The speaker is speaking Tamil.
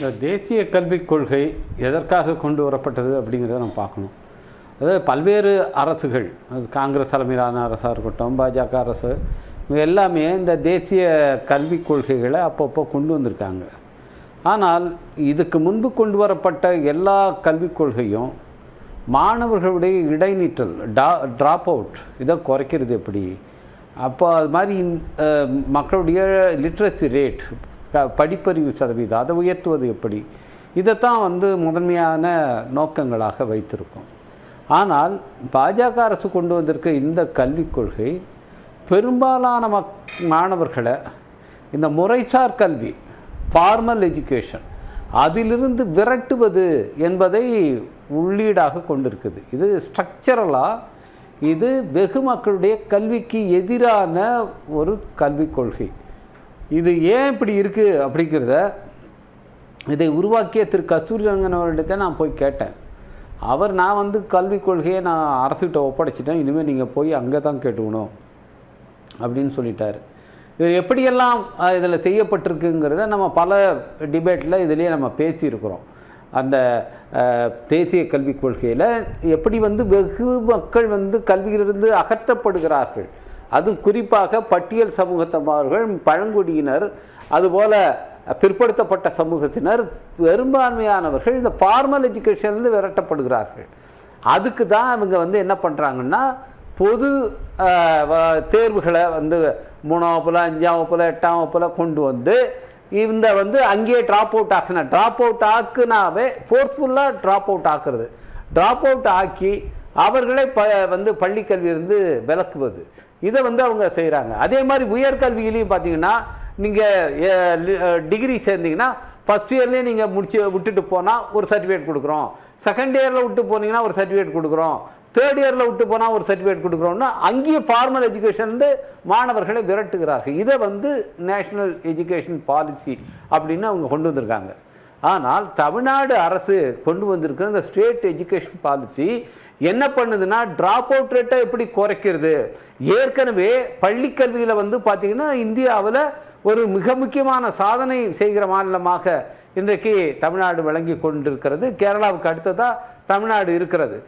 இந்த தேசிய கல்விக் கொள்கை எதற்காக கொண்டு வரப்பட்டது அப்படிங்கிறத நம்ம பார்க்கணும். அதாவது பல்வேறு அரசுகள் அது காங்கிரஸ் தலைமையிலான அரசாக இருக்கட்டும் பாஜக அரசு இவங்க எல்லாமே இந்த தேசிய கல்விக் கொள்கைகளை அப்பப்போ கொண்டு வந்திருக்காங்க. ஆனால் இதுக்கு முன்பு கொண்டு வரப்பட்ட எல்லா கல்விக் கொள்கையும் மாணவர்களுடைய இடைநீற்றல் டா ட்ராப் அவுட் இதை குறைக்கிறது எப்படி? அப்போ அது மாதிரி மக்களுடைய லிட்ரஸி ரேட் க படிப்பறிவு சதவீதம் அதை உயர்த்துவது எப்படி? இதைத்தான் வந்து முதன்மையான நோக்கங்களாக வைத்திருக்கும். ஆனால் பாஜக அரசு கொண்டு வந்திருக்க இந்த கல்விக் கொள்கை பெரும்பாலான மக் மாணவர்களை இந்த முறைசார் கல்வி ஃபார்மல் எஜுகேஷன் அதிலிருந்து விரட்டுவது என்பதை உள்ளீடாக கொண்டிருக்குது. இது ஸ்ட்ரக்சரலாக இது வெகு மக்களுடைய கல்விக்கு எதிரான ஒரு கல்விக் கொள்கை. இது ஏன் இப்படி இருக்குது அப்படிங்கிறத இதை உருவாக்கிய திரு கஸ்தூரிரங்கன் அவர்கிட்ட நான் போய் கேட்டேன். அவர் நான் வந்து கல்விக் கொள்கையை நான் அரசுகிட்ட ஒப்படைச்சிட்டேன் இனிமேல் நீங்கள் போய் அங்கே தான் கேட்டுக்கணும் அப்படின்னு சொல்லிட்டார். இது எப்படியெல்லாம் இதில் செய்யப்பட்டிருக்குங்கிறத நம்ம பல டிபேட்டில் இதுலேயே நம்ம பேசியிருக்கிறோம். அந்த தேசிய கல்விக் கொள்கையில் எப்படி வந்து வெகு மக்கள் வந்து கல்வியிலிருந்து அகற்றப்படுகிறார்கள் அதுவும் குறிப்பாக பட்டியல் சமூகத்தவர்கள் பழங்குடியினர் அதுபோல் பிற்படுத்தப்பட்ட சமூகத்தினர் பெரும்பான்மையானவர்கள் இந்த ஃபார்மல் எஜுகேஷன்லேருந்து விரட்டப்படுகிறார்கள். அதுக்கு தான் அவங்க வந்து என்ன பண்ணுறாங்கன்னா பொது வ- தேர்வுகளை வந்து மூணாம் வகுப்பில் அஞ்சாம் வகுப்பில் எட்டாம் வகுப்பில் கொண்டு வந்து இந்த வந்து அங்கேயே ட்ராப் அவுட் ஆக்கின. ட்ராப் அவுட் ஆக்குனாவே ஃபோர்ஸ்ஃபுல்லாக ட்ராப் அவுட் ஆக்குறது. ட்ராப் அவுட் ஆக்கி அவர்களை ப வந்து பள்ளிக்கல்வியிலிருந்து விளக்குவது இதை வந்து அவங்க செய்கிறாங்க அதே மாதிரி உயர்கல்வியிலையும் பார்த்தீங்கன்னா நீங்கள் டிகிரி சேர்ந்தீங்கன்னா ஃபஸ்ட் இயர்லேயே நீங்கள் முடிச்சு விட்டுட்டு போனால் ஒரு சர்டிஃபிகேட் கொடுக்குறோம். செகண்ட் இயரில் விட்டு போனீங்கன்னா ஒரு சர்டிஃபிகேட் கொடுக்குறோம். தேர்ட் இயரில் விட்டு போனால் ஒரு சர்டிஃபிகேட் கொடுக்குறோம்னா அங்கேயே ஃபார்மல் எஜுகேஷன்லேருந்து மாணவர்களை விரட்டுகிறார்கள். இதை வந்து நேஷ்னல் எஜுகேஷன் பாலிசி அப்படின்னு அவங்க கொண்டு வந்திருக்காங்க. ஆனால் தமிழ்நாடு அரசு கொண்டு வந்திருக்கிற இந்த ஸ்டேட் எஜுகேஷன் பாலிசி என்ன பண்ணுதுன்னா ட்ராப் அவுட் ரேட்டை எப்படி குறைக்கிறது? ஏற்கனவே பள்ளிக்கல்வியில் வந்து பார்த்திங்கன்னா இந்தியாவில் ஒரு மிக முக்கியமான சாதனை செய்கிற மாநிலமாக இன்றைக்கு தமிழ்நாடு விளங்கி கொண்டிருக்கிறது. கேரளாவுக்கு அடுத்ததாக தமிழ்நாடு இருக்கிறது.